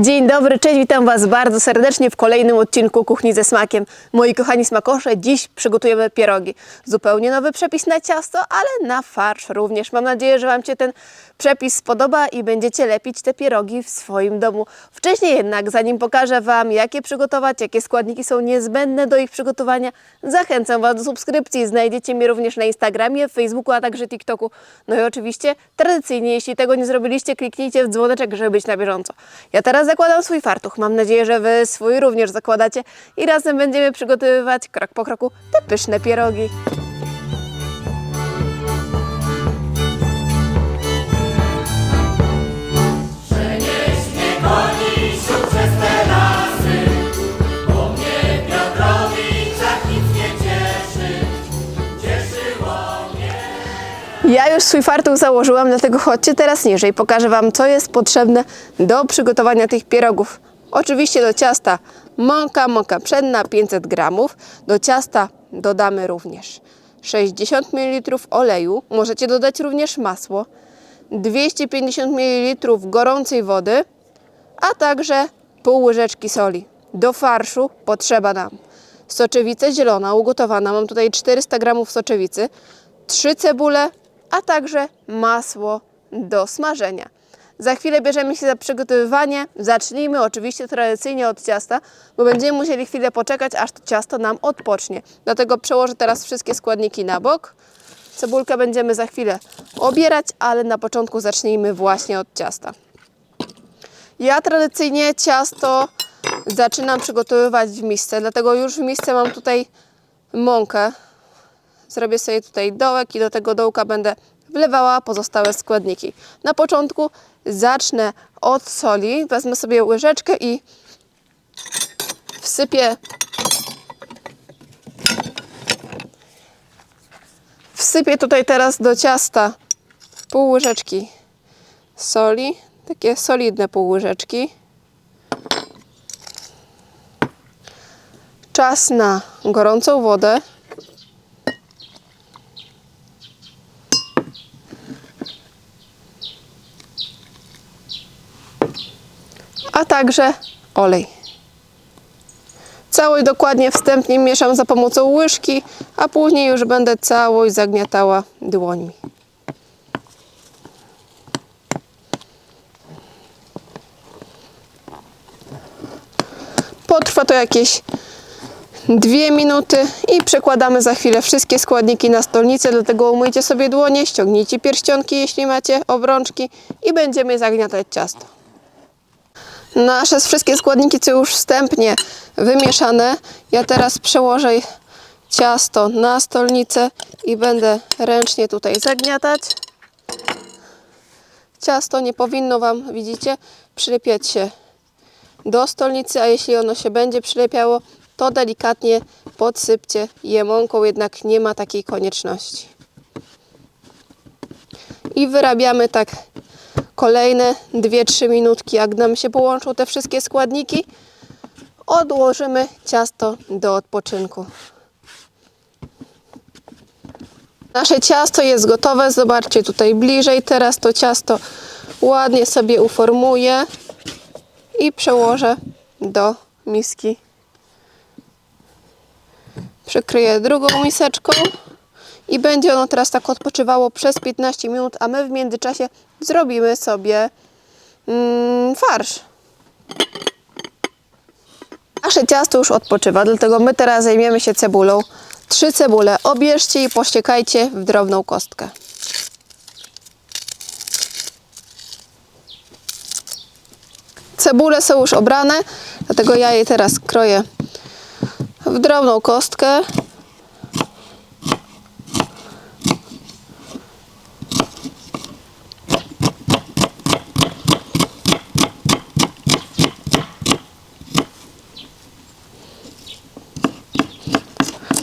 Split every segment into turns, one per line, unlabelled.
Dzień dobry, cześć, witam Was bardzo serdecznie w kolejnym odcinku Kuchni ze Smakiem. Moi kochani smakosze, dziś przygotujemy pierogi. Zupełnie nowy przepis na ciasto, ale na farsz również. Mam nadzieję, że Wam się ten przepis spodoba i będziecie lepić te pierogi w swoim domu. Wcześniej jednak, zanim pokażę Wam, jakie przygotować, jakie składniki są niezbędne do ich przygotowania, zachęcam Was do subskrypcji. Znajdziecie mnie również na Instagramie, Facebooku, a także TikToku. No i oczywiście, tradycyjnie, jeśli tego nie zrobiliście, kliknijcie w dzwoneczek, żeby być na bieżąco. Ja teraz zakładam swój fartuch. Mam nadzieję, że Wy swój również zakładacie i razem będziemy przygotowywać krok po kroku te pyszne pierogi. Ja już swój fartuch założyłam, dlatego chodźcie teraz niżej. Pokażę Wam, co jest potrzebne do przygotowania tych pierogów. Oczywiście do ciasta mąka, mąka pszenna 500 gramów. Do ciasta dodamy również 60 ml oleju. Możecie dodać również masło, 250 ml gorącej wody, a także pół łyżeczki soli. Do farszu potrzeba nam soczewica zielona ugotowana. Mam tutaj 400 gramów soczewicy, trzy cebule, a także masło do smażenia. Za chwilę bierzemy się za przygotowywanie. Zacznijmy oczywiście tradycyjnie od ciasta, bo będziemy musieli chwilę poczekać, aż to ciasto nam odpocznie. Dlatego przełożę teraz wszystkie składniki na bok. Cebulkę będziemy za chwilę obierać, ale na początku zacznijmy właśnie od ciasta. Ja tradycyjnie ciasto zaczynam przygotowywać w misce, dlatego już w misce mam tutaj mąkę. Zrobię sobie tutaj dołek i do tego dołka będę wlewała pozostałe składniki. Na początku zacznę od soli. Wezmę sobie łyżeczkę i wsypię wsypię tutaj teraz do ciasta pół łyżeczki soli, takie solidne pół łyżeczki. Czas na gorącą wodę. a także olej. Całość dokładnie wstępnie mieszam za pomocą łyżki, a później już będę całość zagniatała dłońmi. Potrwa to jakieś dwie minuty i przekładamy za chwilę wszystkie składniki na stolnicę, dlatego umyjcie sobie dłonie, ściągnijcie pierścionki, jeśli macie obrączki i będziemy zagniatać ciasto. Nasze wszystkie składniki są już wstępnie wymieszane. Ja teraz przełożę ciasto na stolnicę i będę ręcznie tutaj zagniatać. Ciasto nie powinno Wam, widzicie, przylepiać się do stolnicy, a jeśli ono się będzie przylepiało, to delikatnie podsypcie je mąką, jednak nie ma takiej konieczności. I wyrabiamy tak kolejne 2-3 minutki, jak nam się połączą te wszystkie składniki, odłożymy ciasto do odpoczynku. Nasze ciasto jest gotowe, zobaczcie tutaj bliżej. Teraz to ciasto ładnie sobie uformuję i przełożę do miski. Przykryję drugą miseczką i będzie ono teraz tak odpoczywało przez 15 minut, a my w międzyczasie zrobimy sobie mm, farsz. Nasze ciasto już odpoczywa, dlatego my teraz zajmiemy się cebulą. Trzy cebule obierzcie i pościekajcie w drobną kostkę. Cebule są już obrane, dlatego ja je teraz kroję w drobną kostkę.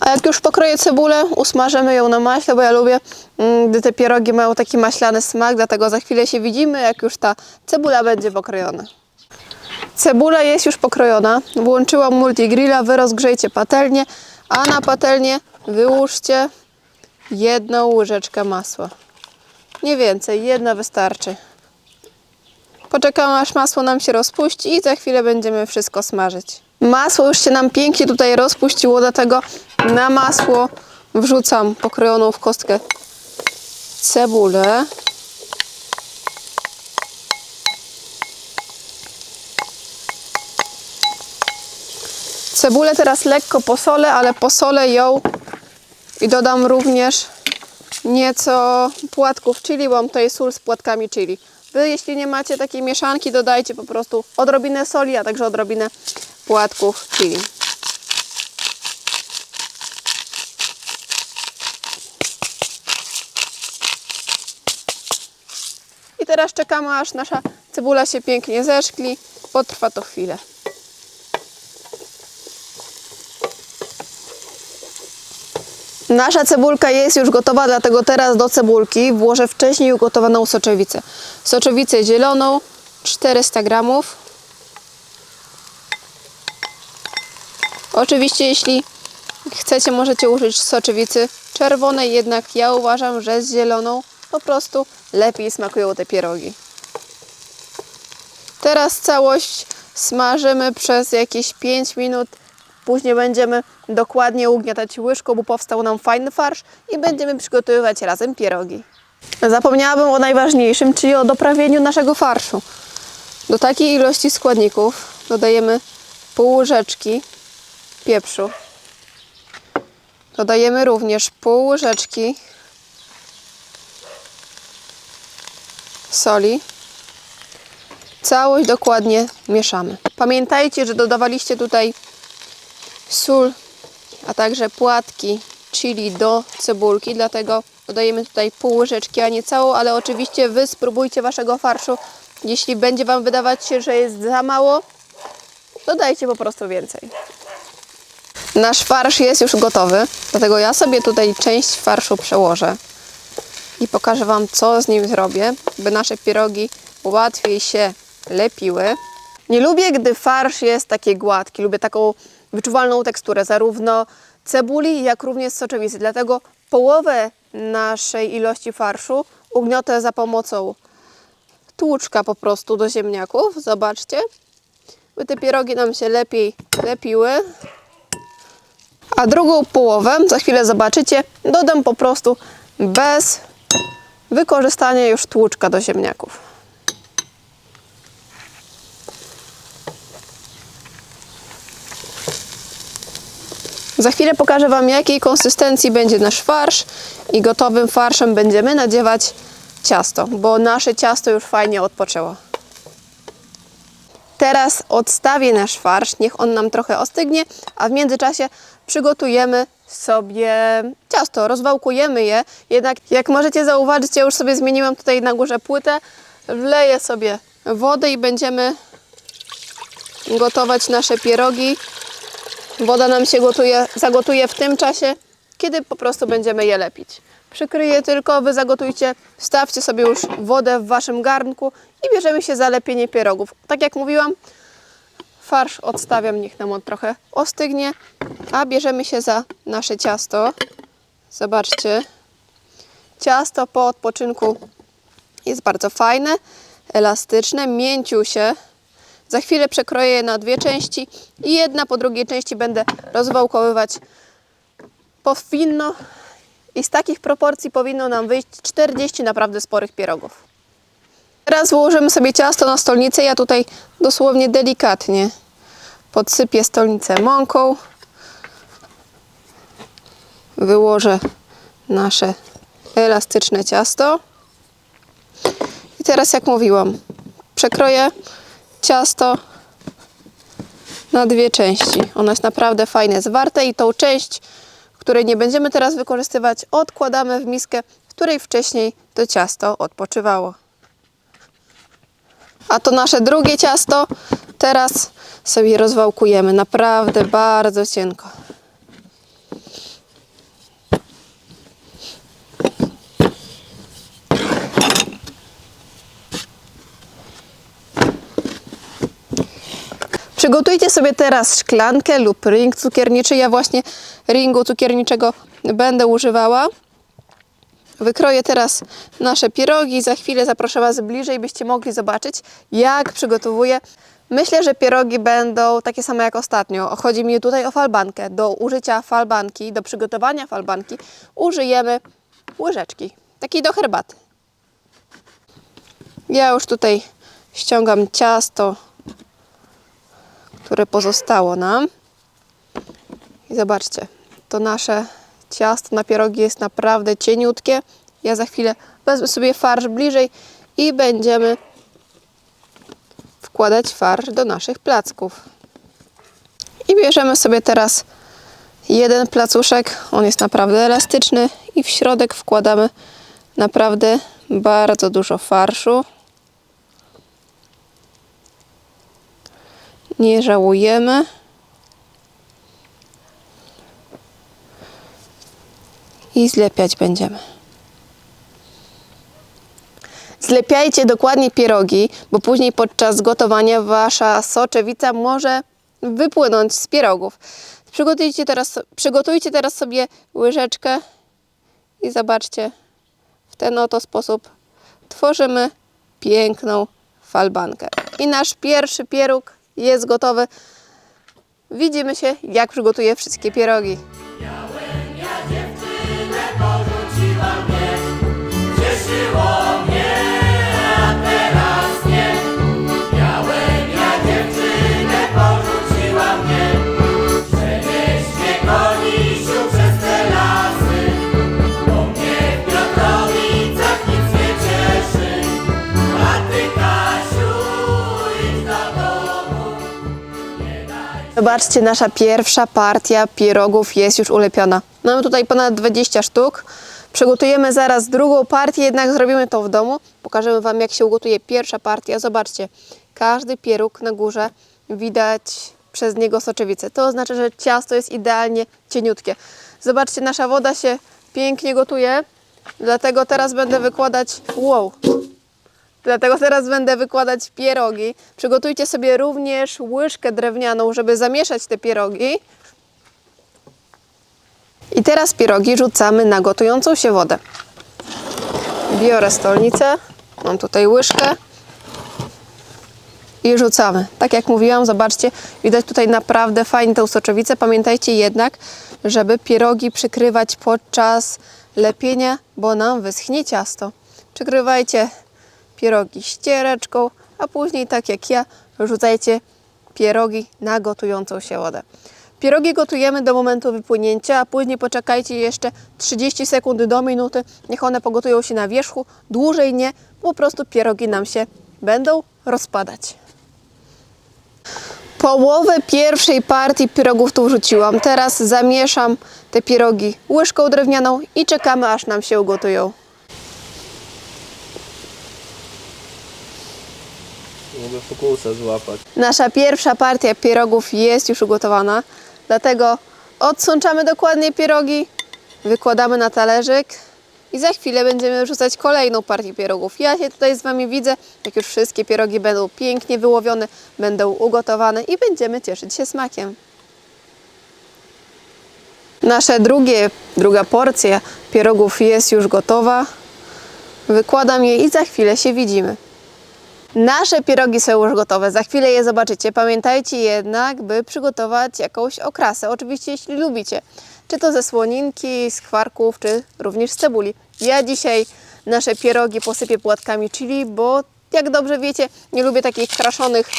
A jak już pokroję cebulę, usmażymy ją na maśle, bo ja lubię, mm, gdy te pierogi mają taki maślany smak, dlatego za chwilę się widzimy, jak już ta cebula będzie pokrojona. Cebula jest już pokrojona. Włączyłam multigrilla, wy rozgrzejcie patelnię, a na patelnię wyłóżcie jedną łyżeczkę masła. Nie więcej, jedna wystarczy. Poczekamy aż masło nam się rozpuści i za chwilę będziemy wszystko smażyć. Masło już się nam pięknie tutaj rozpuściło, dlatego na masło wrzucam pokrojoną w kostkę cebulę. Cebulę teraz lekko posolę, ale posolę ją i dodam również nieco płatków chili, bo mam tutaj sól z płatkami chili. Wy, jeśli nie macie takiej mieszanki, dodajcie po prostu odrobinę soli, a także odrobinę płatków chili. I teraz czekamy, aż nasza cebula się pięknie zeszkli. Potrwa to chwilę. Nasza cebulka jest już gotowa, dlatego teraz do cebulki włożę wcześniej ugotowaną soczewicę. Soczewicę zieloną 400 gramów. Oczywiście, jeśli chcecie, możecie użyć soczewicy czerwonej, jednak ja uważam, że z zieloną po prostu lepiej smakują te pierogi. Teraz całość smażymy przez jakieś 5 minut. Później będziemy dokładnie ugniatać łyżką, bo powstał nam fajny farsz i będziemy przygotowywać razem pierogi. Zapomniałabym o najważniejszym, czyli o doprawieniu naszego farszu. Do takiej ilości składników dodajemy pół łyżeczki pieprzu. Dodajemy również pół łyżeczki soli. Całość dokładnie mieszamy. Pamiętajcie, że dodawaliście tutaj sól, a także płatki chili do cebulki, dlatego dodajemy tutaj pół łyżeczki, a nie całą, ale oczywiście Wy spróbujcie Waszego farszu. Jeśli będzie Wam wydawać się, że jest za mało, dodajcie po prostu więcej. Nasz farsz jest już gotowy, dlatego ja sobie tutaj część farszu przełożę i pokażę Wam, co z nim zrobię, by nasze pierogi łatwiej się lepiły. Nie lubię, gdy farsz jest taki gładki, lubię taką wyczuwalną teksturę, zarówno cebuli, jak również soczewicy. Dlatego połowę naszej ilości farszu ugniotę za pomocą tłuczka po prostu do ziemniaków. Zobaczcie, by te pierogi nam się lepiej lepiły. A drugą połowę, za chwilę zobaczycie, dodam po prostu bez wykorzystania już tłuczka do ziemniaków. Za chwilę pokażę Wam, jakiej konsystencji będzie nasz farsz i gotowym farszem będziemy nadziewać ciasto, bo nasze ciasto już fajnie odpoczęło. Teraz odstawię nasz farsz, niech on nam trochę ostygnie, a w międzyczasie przygotujemy sobie ciasto, rozwałkujemy je. Jednak jak możecie zauważyć, ja już sobie zmieniłam tutaj na górze płytę, wleję sobie wodę i będziemy gotować nasze pierogi. Woda nam się gotuje, zagotuje w tym czasie, kiedy po prostu będziemy je lepić. Przykryję tylko, wy zagotujcie, wstawcie sobie już wodę w waszym garnku i bierzemy się za lepienie pierogów. Tak jak mówiłam, farsz odstawiam, niech nam on trochę ostygnie, a bierzemy się za nasze ciasto. Zobaczcie, ciasto po odpoczynku jest bardzo fajne, elastyczne, mięciusie. Za chwilę przekroję je na dwie części i jedna po drugiej części będę rozwałkowywać. Powinno i z takich proporcji powinno nam wyjść 40 naprawdę sporych pierogów. Teraz wyłożymy sobie ciasto na stolnicę. Ja tutaj dosłownie delikatnie podsypię stolnicę mąką. Wyłożę nasze elastyczne ciasto. I teraz, jak mówiłam, przekroję ciasto na dwie części. Ono jest naprawdę fajne, zwarte i tą część, której nie będziemy teraz wykorzystywać, odkładamy w miskę, w której wcześniej to ciasto odpoczywało. A to nasze drugie ciasto teraz sobie rozwałkujemy. Naprawdę bardzo cienko. Przygotujcie sobie teraz szklankę lub ring cukierniczy. Ja właśnie ringu cukierniczego będę używała. Wykroję teraz nasze pierogi. Za chwilę zaproszę Was bliżej, byście mogli zobaczyć, jak przygotowuję. Myślę, że pierogi będą takie same jak ostatnio. Chodzi mi tutaj o falbankę. Do użycia falbanki, do przygotowania falbanki użyjemy łyżeczki, takiej do herbaty. Ja już tutaj ściągam ciasto, które pozostało nam. I zobaczcie, to nasze ciasto na pierogi jest naprawdę cieniutkie. Ja za chwilę wezmę sobie farsz bliżej i będziemy wkładać farsz do naszych placków. I bierzemy sobie teraz jeden placuszek, on jest naprawdę elastyczny i w środek wkładamy naprawdę bardzo dużo farszu. Nie żałujemy. I zlepiać będziemy. Zlepiajcie dokładnie pierogi, bo później podczas gotowania wasza soczewica może wypłynąć z pierogów. Przygotujcie teraz, przygotujcie teraz sobie łyżeczkę i zobaczcie, w ten oto sposób tworzymy piękną falbankę. I nasz pierwszy pieróg jest gotowy. Widzimy się, jak przygotuję wszystkie pierogi. Zobaczcie, nasza pierwsza partia pierogów jest już ulepiona. Mamy tutaj ponad 20 sztuk. Przygotujemy zaraz drugą partię, jednak zrobimy to w domu. Pokażemy Wam, jak się ugotuje pierwsza partia. Zobaczcie, każdy pieróg na górze widać przez niego soczewicę. To oznacza, że ciasto jest idealnie cieniutkie. Zobaczcie, nasza woda się pięknie gotuje, dlatego teraz będę wykładać... Wow! Dlatego teraz będę wykładać pierogi. Przygotujcie sobie również łyżkę drewnianą, żeby zamieszać te pierogi. I teraz pierogi rzucamy na gotującą się wodę. Biorę stolnicę, mam tutaj łyżkę i rzucamy. Tak jak mówiłam, zobaczcie, widać tutaj naprawdę fajnie tę soczewicę. Pamiętajcie jednak, żeby pierogi przykrywać podczas lepienia, bo nam wyschnie ciasto. Przykrywajcie pierogi ściereczką, a później tak jak ja rzucajcie pierogi na gotującą się wodę. Pierogi gotujemy do momentu wypłynięcia, a później poczekajcie jeszcze 30 sekund do minuty. Niech one pogotują się na wierzchu. Dłużej nie, po prostu pierogi nam się będą rozpadać. Połowę pierwszej partii pirogów tu wrzuciłam. Teraz zamieszam te pierogi łyżką drewnianą i czekamy aż nam się ugotują.
Mogę fokusa złapać.
Nasza pierwsza partia pierogów jest już ugotowana, dlatego odsączamy dokładnie pierogi, wykładamy na talerzyk i za chwilę będziemy wrzucać kolejną partię pierogów. Ja się tutaj z Wami widzę, jak już wszystkie pierogi będą pięknie wyłowione, będą ugotowane i będziemy cieszyć się smakiem. Nasze drugie, druga porcja pierogów jest już gotowa. Wykładam je i za chwilę się widzimy. Nasze pierogi są już gotowe, za chwilę je zobaczycie. Pamiętajcie jednak, by przygotować jakąś okrasę. Oczywiście, jeśli lubicie, czy to ze słoninki, z kwarków, czy również z cebuli. Ja dzisiaj nasze pierogi posypię płatkami chili, bo jak dobrze wiecie, nie lubię takich kraszonych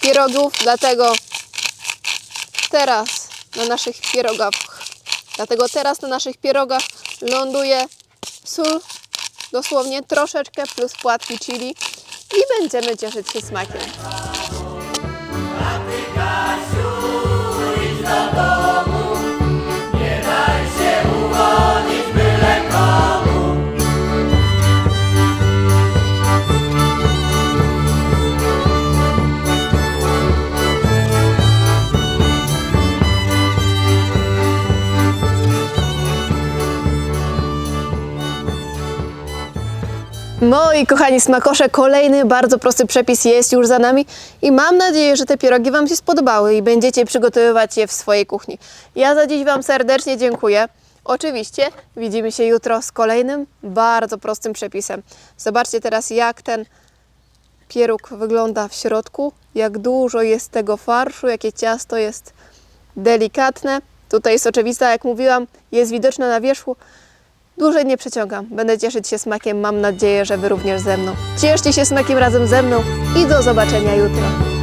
pierogów, dlatego teraz na naszych pierogach, dlatego teraz na naszych pierogach ląduje sól, dosłownie troszeczkę plus płatki chili i będziemy cieszyć się smakiem. Moi kochani smakosze, kolejny bardzo prosty przepis jest już za nami i mam nadzieję, że te pierogi Wam się spodobały i będziecie przygotowywać je w swojej kuchni. Ja za dziś Wam serdecznie dziękuję. Oczywiście widzimy się jutro z kolejnym bardzo prostym przepisem. Zobaczcie teraz, jak ten pieróg wygląda w środku, jak dużo jest tego farszu, jakie ciasto jest delikatne. Tutaj soczewica, jak mówiłam, jest widoczna na wierzchu. Dłużej nie przeciągam. Będę cieszyć się smakiem. Mam nadzieję, że Wy również ze mną. Cieszcie się smakiem razem ze mną i do zobaczenia jutro.